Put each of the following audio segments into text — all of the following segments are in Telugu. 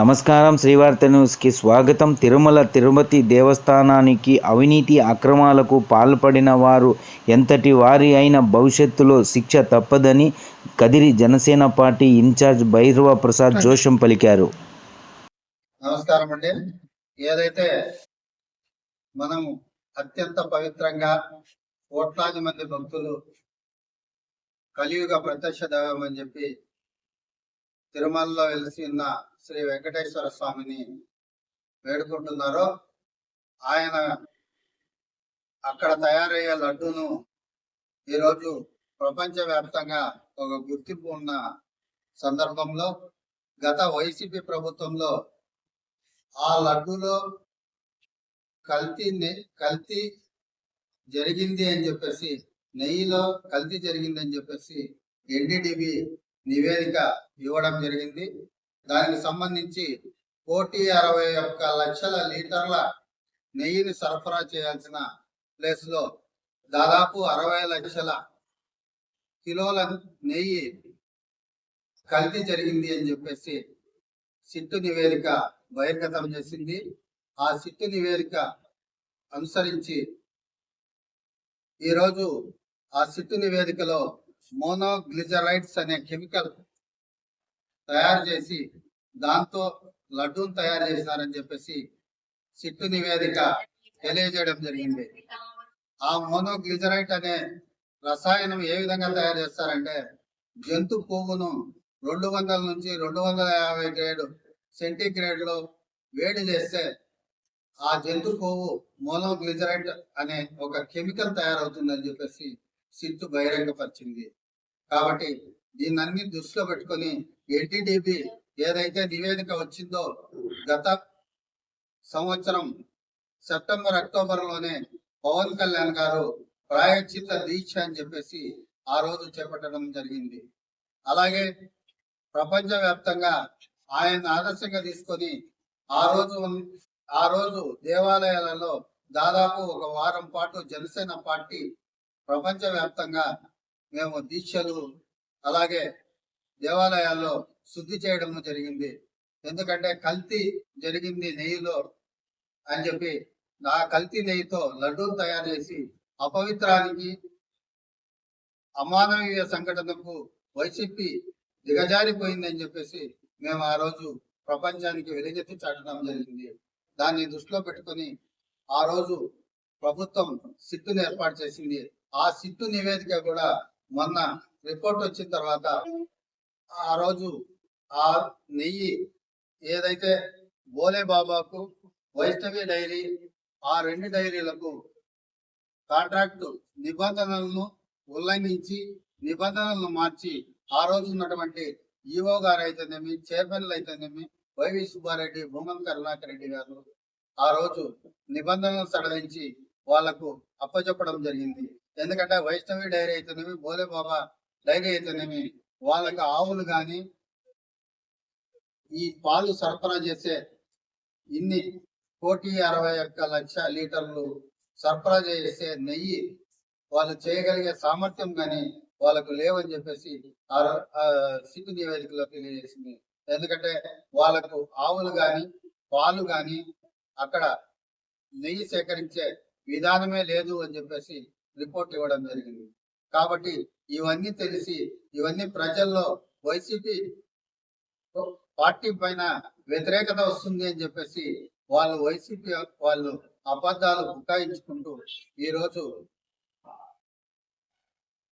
నమస్కారం శ్రీవార్త న్యూస్కి స్వాగతం. తిరుమల తిరుపతి దేవస్థానానికి అవినీతి అక్రమాలకు పాల్పడిన వారు ఎంతటి వారి అయిన భవిష్యత్తులో శిక్ష తప్పదని కదిరి జనసేన పార్టీ ఇన్ఛార్జ్ భైరవ ప్రసాద్ జోషం పలికారు. నమస్కారం అండి. ఏదైతే మనం అత్యంత పవిత్రంగా కోట్లాది మంది భక్తులు కలియుగ ప్రత్యక్ష దైవం అని చెప్పి తిరుమలలో వెలిసి ఉన్న శ్రీ వెంకటేశ్వర స్వామిని వేడుకుంటున్నారో ఆయన అక్కడ తయారయ్యే లడ్డూను ఈరోజు ప్రపంచవ్యాప్తంగా ఒక గుర్తింపు ఉన్న సందర్భంలో గత వైసీపీ ప్రభుత్వంలో ఆ లడ్డూలో కల్తీ కల్తీ జరిగింది అని చెప్పేసి నెయ్యిలో కల్తీ జరిగింది అని చెప్పేసి ఎన్డీటీవీ నివేదిక ఇవ్వడం జరిగింది. దానికి సంబంధించి కోటి అరవై ఒక్క లక్షల లీటర్ల నెయ్యిని సరఫరా చేయాల్సిన ప్లేస్లో దాదాపు అరవై లక్షల కిలోల నెయ్యి కల్తీ జరిగింది అని చెప్పేసి సిట్టు నివేదిక బహిర్గతం చేసింది. ఆ సిట్టు నివేదిక అనుసరించి ఈరోజు ఆ సిట్టు నివేదికలో మోనోగ్లిజరైడ్స్ అనే కెమికల్ తయారు చేసి దాంతో లడ్డూను తయారు చేసినారని చెప్పేసి సిట్టు నివేదిక తెలియజేయడం జరిగింది. ఆ మోనోగ్లిజరైట్ అనే రసాయనం ఏ విధంగా తయారు చేస్తారంటే జంతు పువ్వును రెండు వందల నుంచి రెండు వందల యాభై గ్రేడ్ సెంటీగ్రేడ్లో వేడి చేస్తే ఆ జంతు పువ్వు మోనోగ్లిజరైట్ అనే ఒక కెమికల్ తయారవుతుందని చెప్పేసి సిట్టు బహిరంగపరిచింది. కాబట్టి దీన్ని దృష్టిలో పెట్టుకొని ఎన్టీడీపీ ఏదైతే నివేదిక వచ్చిందో గత సంవత్సరం సెప్టెంబర్ అక్టోబర్లోనే పవన్ కళ్యాణ్ గారు ప్రాయచిత్త దీక్ష అని చెప్పేసి ఆ రోజు చేపట్టడం జరిగింది. అలాగే ప్రపంచ వ్యాప్తంగా ఆయన ఆదర్శంగా తీసుకొని ఆ రోజు ఆ రోజు దేవాలయాలలో దాదాపు ఒక వారం పాటు జనసేన పార్టీ ప్రపంచ వ్యాప్తంగా మేము దీక్షలు అలాగే దేవాలయాల్లో శుద్ధి చేయడం జరిగింది. ఎందుకంటే కల్తీ జరిగింది నెయ్యిలో అని చెప్పి ఆ కల్తీ నెయ్యితో లడ్డూలు తయారు చేసి అపవిత్రానికి అమానవీయ సంఘటనకు వైసీపీ దిగజారిపోయిందని చెప్పేసి మేము ఆ రోజు ప్రపంచానికి వెలుగెత్తి చాటడం జరిగింది. దాన్ని దృష్టిలో పెట్టుకొని ఆ రోజు ప్రభుత్వం సిట్టును ఏర్పాటు చేసింది. ఆ సిట్టు నివేదిక కూడా మొన్న రిపోర్ట్ వచ్చిన తర్వాత ఆ రోజు ఆ నెయ్యి ఏదైతే బోలే బాబాకు వైష్ణవి డైరీ ఆ రెండు డైరీలకు కాంట్రాక్టు నిబంధనలను ఉల్లంఘించి నిబంధనలను మార్చి ఆ రోజు ఉన్నటువంటి ఈఓ గారు అయితేనేమి చైర్మన్లు అయితేనేమి వైవి సుబ్బారెడ్డి భూమన్ కరుణాకర్ రెడ్డి గారు ఆ రోజు నిబంధనలు సడలించి వాళ్ళకు అప్పచెప్పడం జరిగింది. ఎందుకంటే వైష్ణవి డైరీ అయితేనేమి బోలే బాబా డైరీ అయితేనేమి వాళ్ళకి ఆవులు కానీ ఈ పాలు సరఫరా చేసే ఇన్ని కోటి అరవై ఒక్క లక్ష లీటర్లు సరఫరా చేసే నెయ్యి వాళ్ళు చేయగలిగే సామర్థ్యం కానీ వాళ్ళకు లేవని చెప్పేసి ఆ ఆ సిట్టు నివేదికలో తెలియజేసింది. ఎందుకంటే వాళ్ళకు ఆవులు కానీ పాలు కానీ అక్కడ నెయ్యి సేకరించే విధానమే లేదు అని చెప్పేసి రిపోర్ట్ ఇవ్వడం జరిగింది. కాబట్టి ఇవన్నీ తెలిసి ఇవన్నీ ప్రజల్లో వైసీపీ పార్టీ పైన వ్యతిరేకత వస్తుంది అని చెప్పేసి వాళ్ళు వైసీపీ వాళ్ళు అబద్ధాలు బుకాయించుకుంటూ ఈ రోజు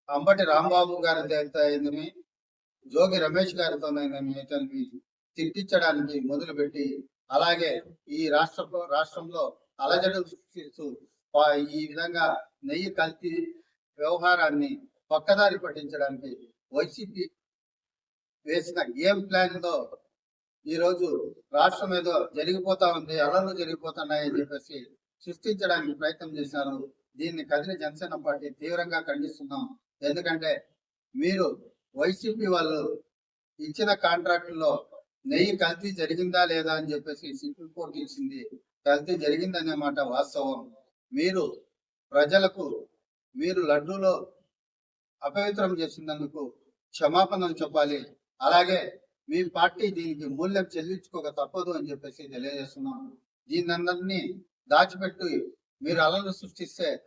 అంబటి రాంబాబు గారి అయిందని జోగి రమేష్ గారితో అయిందని తిట్టించడానికి మొదలుపెట్టి అలాగే ఈ రాష్ట్ర రాష్ట్రంలో అలజడు సృష్టిస్తూ ఈ విధంగా నెయ్యి కల్తీ వ్యవహారాన్ని పక్కదారి పట్టించడానికి వైసీపీ వేసిన గేమ్ ప్లాన్లో ఈరోజు ఈ రోజు రాష్ట్రం ఏదో జరిగిపోతా ఉంది అలలు జరిగిపోతున్నాయని చెప్పేసి సృష్టించడానికి ప్రయత్నం చేశారు. దీన్ని కదిలి జనసేన పార్టీ తీవ్రంగా ఖండిస్తున్నాం. ఎందుకంటే మీరు వైసీపీ వాళ్ళు ఇచ్చిన కాంట్రాక్టులో నెయ్యి కల్తీ జరిగిందా లేదా అని చెప్పేసి సిపిల్ కోర్టు ఇచ్చింది. కల్తీ జరిగిందనే మాట వాస్తవం. మీరు ప్రజలకు మీరు లడ్డూలో అపవిత్రం చేసినందుకు క్షమాపణలు చెప్పాలి. అలాగే మీ పార్టీ దీనికి మూల్యం చెల్లించుకోక తప్పదు అని చెప్పేసి తెలియజేస్తున్నాం దీనందరినీ దాచిపెట్టి మీరు అలలు సృష్టిస్తే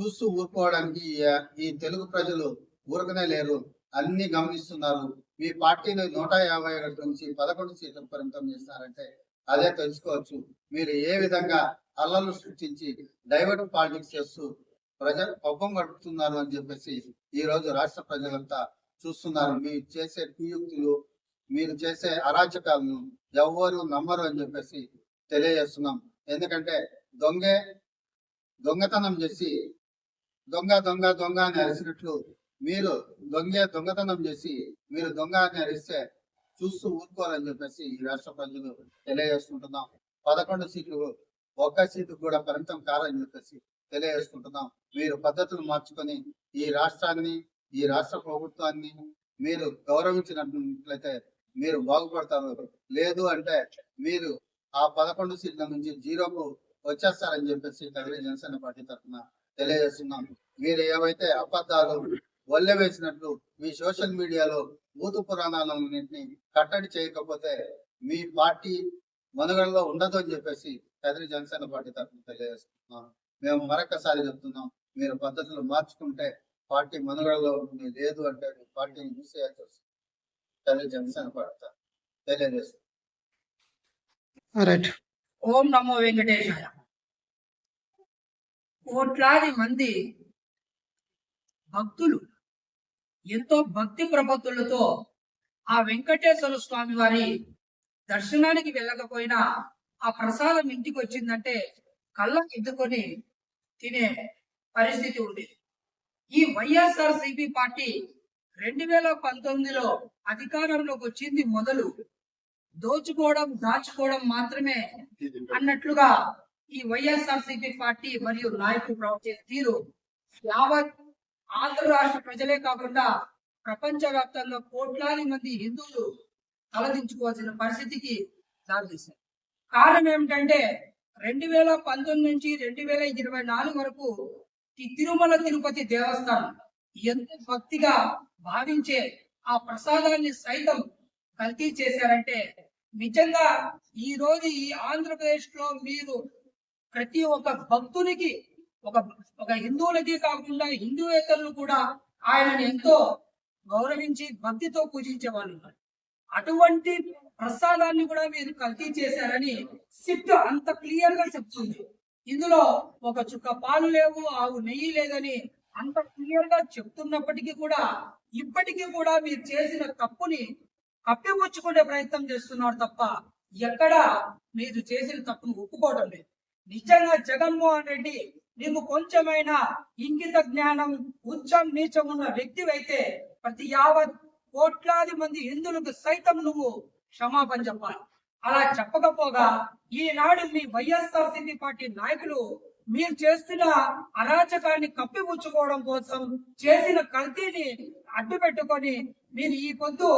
చూస్తూ ఊరుకోవడానికి ఈ- తెలుగు ప్రజలు ఊరకనే లేరు. అన్ని గమనిస్తున్నారు. మీ పార్టీని నూట యాభై ఒకటి నుంచి పదకొండు సీట్లకు పరిమితం చేస్తారంటే అదే తెలుసుకోవచ్చు. మీరు ఏ విధంగా అల్లలు సృష్టించి డైవర్ట్ పాలిటిక్స్ చేస్తూ ప్రజలు పబ్బం గడుపుతున్నారు అని చెప్పేసి ఈ రోజు రాష్ట్ర ప్రజలంతా చూస్తున్నారు. మీరు చేసే కుయుక్తులు మీరు చేసే అరాచకాలను ఎవ్వరు నమ్మరు అని చెప్పేసి తెలియజేస్తున్నాం. ఎందుకంటే దొంగే దొంగతనం చేసి దొంగ దొంగ దొంగ అని అరిసినట్లు మీరు దొంగ దొంగతనం చేసి మీరు దొంగ అని అరిస్తే చూస్తూ ఊరుకోవాలని చెప్పేసి ఈ రాష్ట్ర ప్రజలు తెలియజేసుకుంటున్నాం. పదకొండు సీట్లు ఒక్క సీటు కూడా పరిమితం కారని చెప్పేసి తెలియజేసుకుంటున్నాం. మీరు పద్ధతులు మార్చుకొని ఈ రాష్ట్రాన్ని ఈ రాష్ట్ర ప్రభుత్వాన్ని మీరు గౌరవించినట్లయితే మీరు బాగుపడతారు. లేదు అంటే మీరు ఆ పదకొండు సీట్ల నుంచి జీరోకు వచ్చేస్తారని చెప్పేసి తెలుగు జనసేన పార్టీ తరఫున తెలియజేస్తున్నాం. మీరు ఏవైతే అబద్ధాలు వల్లె వేసినట్లు మీ సోషల్ మీడియాలో భూత పురాణాలన్నింటినీ కట్టడి చేయకపోతే మీ పార్టీ మనుగడలో ఉండదు అని చెప్పేసి కదిరి జనసేన పార్టీ తరఫున తెలియజేస్తున్నాం. మేము మరొకసారి చెప్తున్నాం మీరు పద్ధతులు మార్చుకుంటే పార్టీ మనుగడలో ఉంటుంది లేదు అంటే మీ పార్టీని మూసేయాల్సి వస్తుంది. కదిరి జనసేన పార్టీ తరఫున తెలియజేస్తున్నాం. ఓం నమో వెంకటేశాయ. కోట్లాది మంది భక్తులు ఎంతో భక్తి ప్రపత్తులతో ఆ వెంకటేశ్వర స్వామి వారి దర్శనానికి వెళ్ళకపోయినా ఆ ప్రసాదం ఇంటికి వచ్చిందంటే కళ్ళకి ఎద్దుకొని తినే పరిస్థితి ఉండేది ఈ వైఎస్ఆర్ సిపి పార్టీ రెండు వేల పంతొమ్మిదిలో అధికారంలోకి వచ్చింది మొదలు. దోచుకోవడం దాచుకోవడం మాత్రమే అన్నట్లుగా ఈ వైఎస్ఆర్ సిపి పార్టీ మరియు నాయకులు ప్రవర్తించే తీరు యావత్ ఆంధ్ర రాష్ట్ర ప్రజలే కాకుండా ప్రపంచ వ్యాప్తంగా కోట్లాది మంది హిందువులు తలదించుకోవాల్సిన పరిస్థితికి దారితీశారు. కారణం ఏమిటంటే రెండు వేల పంతొమ్మిది నుంచి రెండు వేల ఇరవై నాలుగు వరకు ఈ తిరుమల తిరుపతి దేవస్థానం ఎంతో భక్తిగా భావించే ఆ ప్రసాదాన్ని సైతం కల్తీ చేశారంటే నిజంగా ఈ రోజు ఈ ఆంధ్రప్రదేశ్లో మీరు ప్రతి ఒక్క భక్తునికి ఒక ఒక హిందువులకి కాకుండా హిందువేతరులు కూడా ఆయనను ఎంతో గౌరవించి భక్తితో పూజించే వాళ్ళు ఉన్నారు. అటువంటి ప్రసాదాన్ని కూడా మీరు కల్తీ చేశారని సిట్ అంత క్లియర్గా చెప్తుంది ఇందులో ఒక చుక్క పాలు లేవు ఆవు నెయ్యి లేదని అంత క్లియర్గా చెప్తున్నప్పటికీ కూడా ఇప్పటికీ కూడా మీరు చేసిన తప్పుని కప్పిపుచ్చుకునే ప్రయత్నం చేస్తున్నారు తప్ప ఎక్కడా మీరు చేసిన తప్పును ఒప్పుకోవడం లేదు నిజంగా జగన్మోహన్ రెడ్డి నీకు కొంచెమైన ఇంగిత జ్ఞానం ఉచ్చం నీచం ఉన్న వ్యక్తివైతే ప్రతి యావత్ కోట్లాది మంది హిందువులకు సైతం నువ్వు క్షమాపణ చెప్పాలి. అలా చెప్పకపోగా ఈనాడు మీ వైఎస్ఆర్సీపీ పార్టీ నాయకులు మీరు చేస్తున్న అరాచకాన్ని కప్పిపుచ్చుకోవడం కోసం చేసిన కల్తీని అడ్డు పెట్టుకొని మీరు ఈ పొద్దు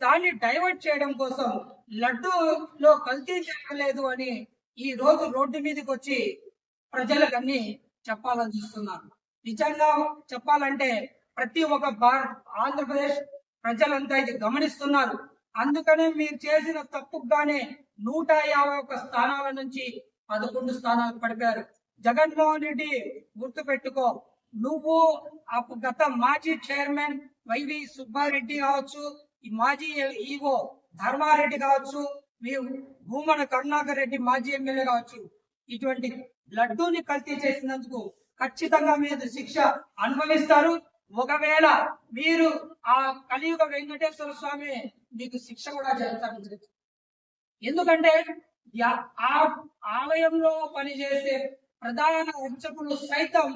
దాన్ని డైవర్ట్ చేయడం కోసం లడ్డూలో కల్తీ జరగలేదు అని ఈ రోజు రోడ్డు మీదకి వచ్చి ప్రజలకన్నీ చెప్పాలని చూస్తున్నారు. నిజంగా చెప్పాలంటే ప్రతి ఒక్క భారత్ ఆంధ్రప్రదేశ్ ప్రజలంతా ఇది గమనిస్తున్నారు. అందుకనే మీరు చేసిన తప్పుగానే నూట యాభై ఒక్క స్థానాల నుంచి పదకొండు స్థానాలు పడిపారు జగన్మోహన్ రెడ్డి గుర్తు పెట్టుకో నువ్వు ఆ గత మాజీ చైర్మన్ వైవి సుబ్బారెడ్డి కావచ్చు ఈ మాజీ ఈవో ధర్మారెడ్డి కావచ్చు మీ భూమన కరుణాకర్ రెడ్డి మాజీ ఎమ్మెల్యే కావచ్చు ఇటువంటి లడ్డూని కల్తీ చేసినందుకు ఖచ్చితంగా మీరు శిక్ష అనుభవిస్తారు. ఒకవేళ మీరు ఆ కలియుగ వెంకటేశ్వర స్వామి మీకు శిక్ష కూడా చేస్తారు ఎందుకంటే ఆ ఆలయంలో పనిచేసే ప్రధాన అర్చకులు సైతం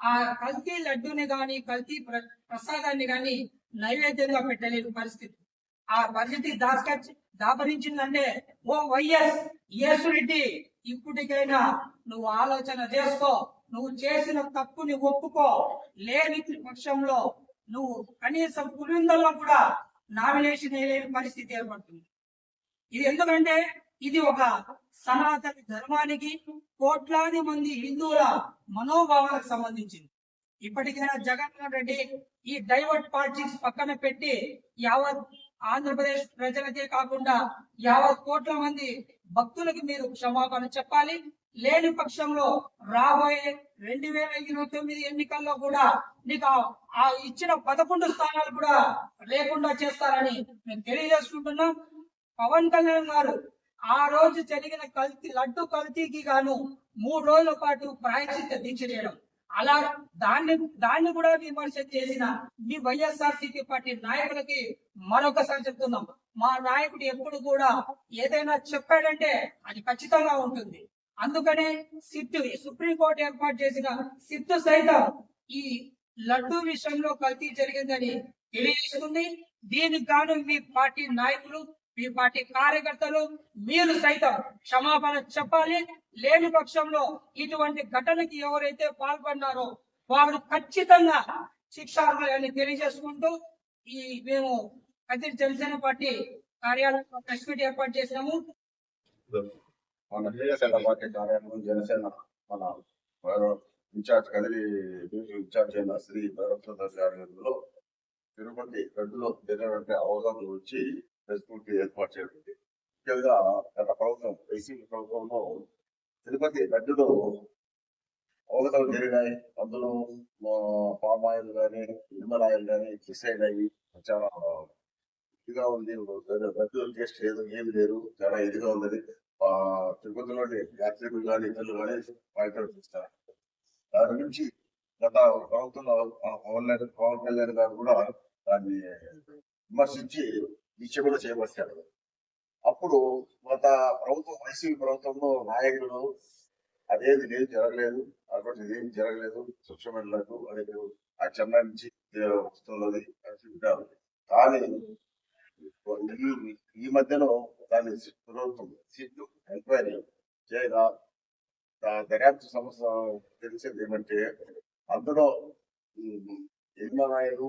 ఆ కల్తీ లడ్డూని గాని కల్తీ ప్రసాదాన్ని గాని నైవేద్యంగా పెట్టలేని పరిస్థితి. ఆ పరిస్థితి దాస్కచ్చి దాపరించిందంటే ఓ వైఎస్ యేసురెడ్డి ఇప్పటికైనా నువ్వు ఆలోచన చేసుకో నువ్వు చేసిన తప్పుని ఒప్పుకో. లేని పక్షంలో నువ్వు కనీసం పులిందల్లో కూడా నామినేషన్ వేయలేని పరిస్థితి ఏర్పడుతుంది. ఇది ఎందుకంటే ఇది ఒక సనాతన ధర్మానికి కోట్లాది మంది హిందువుల మనోభావాలకు సంబంధించింది. ఇప్పటికైనా జగన్మోహన్ రెడ్డి ఈ డైవర్ట్ పాలిటిక్స్ పక్కన పెట్టి యావత్ ఆంధ్రప్రదేశ్ ప్రజలకే కాకుండా యావత్ కోట్ల మంది భక్తులకి మీరు క్షమాపణ చెప్పాలి. లేని పక్షంలో రాబోయే రెండు వేల ఇరవై తొమ్మిది ఎన్నికల్లో కూడా నీకు ఆ- ఆ ఇచ్చిన పదకొండు స్థానాలు కూడా లేకుండా చేస్తారని మేము తెలియజేసుకుంటున్నాం. పవన్ కళ్యాణ్ గారు ఆ రోజు జరిగిన కల్తీ లడ్డు కల్తీకి గాను మూడు రోజుల పాటు ప్రాయశ్చిత్త దీక్ష చేయడం. అలా దాన్ని దాన్ని కూడా విమర్శ చేసిన మీ వైఎస్ఆర్ పార్టీ నాయకులకి మరొకసారి చెప్తున్నాం. మా నాయకుడు ఎప్పుడు కూడా ఏదైనా చెప్పాడంటే అది ఖచ్చితంగా ఉంటుంది. అందుకనే సిట్ సుప్రీంకోర్టు ఏర్పాటు చేసిన సిట్ సైతం ఈ లడ్డు విషయంలో కల్తీ జరిగిందని తెలియజేస్తుంది. దీనికి గాను మీ పార్టీ నాయకులు మీ పార్టీ కార్యకర్తలు మీరు సైతం క్షమాపణ చెప్పాలి. లేని పక్షంలో ఇటువంటి ఘటనకి ఎవరైతే పాల్పడినారో వారు ఖచ్చితంగా శిక్షార్హులని తెలియజేసుకుంటూ ఈ మేము కదిరి జనసేన పార్టీ కార్యాలయం ప్రెస్ మీట్ ఏర్పాటు చేసినాము. మన జనసేన పార్టీ కార్యాలయం జనసేన మన ఇన్ఛార్జ్ కదిరి ఇన్ఛార్జ్ అయిన శ్రీ భైరవ గారి తిరుపతి గడ్డులో జరిగినటువంటి అవగాహన గురించి ఫేస్బుక్ ఏర్పాటు చేయడం ముఖ్యంగా గత ప్రభుత్వం వైసీపీ ప్రభుత్వంలో తిరుపతి గడ్డులో అవగతలు జరిగినాయి. అందులో పామ్ ఆయిల్ కానీ నిమ్మల్ ఆయిల్ కానీ డిసైడ్ అయ్యి చాలా ఇదిగా ఉంది. గడ్డు టేస్ట్ లేదు ఏమి లేదు చాలా ఇదిగా ఉంది ఆ తిరుపతిలోని యాత్రికులు కానీ ఇతరులు కానీ బయటస్తారు దాని నుంచి గత ప్రభుత్వంలో పవన్ కళ్యాణ్ పవన్ కళ్యాణ్ గారు కూడా దాన్ని విమర్శించి దీక్ష కూడా చేపట్టారు అప్పుడు గత ప్రభుత్వం వైసీపీ ప్రభుత్వంలో నాయకులు అదేది లేదు జరగలేదు అటువంటి ఏం జరగలేదు. స్వచ్ఛమైనట్టు అది ఆ చెన్నై నుంచి వస్తున్నది అని చెప్పారు కానీ ఈ- మధ్యలో దాన్ని ప్రభుత్వం సిట్టు ఎంక్వైరీ చేయగా దర్యాప్తు సమస్య తెలిసేది ఏమంటే అందులో నిర్మలాయలు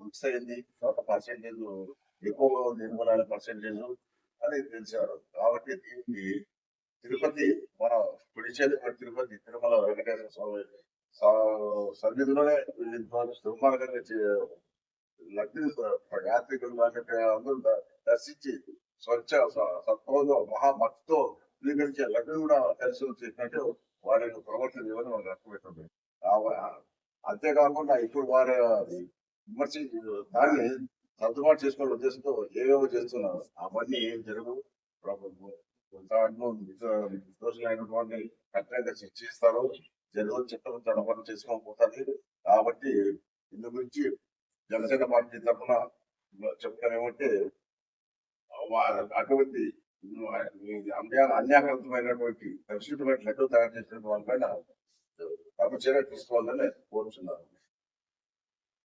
మిక్స్ అయింది పర్సెంటేజ్ ఎక్కువగా ఉంది నిర్మలాయల పర్సెంటేజ్ అని తెలిసారు కాబట్టి దీనికి తిరుపతి మన పుడిచేది మన తిరుపతి తిరుమల వెంకటేశ్వర స్వామి సన్నిధిలోనే వీళ్ళు దుర్మార్గంగా లగ్ని యాత్రికులు కాబట్టి అందరూ దర్శించి స్వచ్ఛ స- సత్వంతో మహాభక్తితో స్వీకరించే లడ్డు కూడా కలిసి చేసినట్టు వారిని ప్రవర్తన ఇవ్వని మనకు అర్థమవుతుంది. అంతేకాకుండా ఇప్పుడు వారి విమర్శించి దాన్ని సర్దుబాటు చేసుకునే ఉద్దేశంతో ఏవేవో చేస్తున్నారు. అవన్నీ ఏం జరగవు. ప్రభుత్వం దాంట్లో నిర్దోషులైనటువంటి కఠినంగా శిక్షిస్తారు. జరుగు చట్టం తడపని చేసుకొని పోతుంది కాబట్టి ఇందు గురించి జనసేన పార్టీ తరఫున చెప్తాను ఏమంటే అటువంటి అన్యాకృతమైనటువంటి పరిశుద్ధమైన లడ్డు తయారు చేసిన వాళ్ళపైన తమ చర్య తీసుకోవాలని కోరుచున్నారు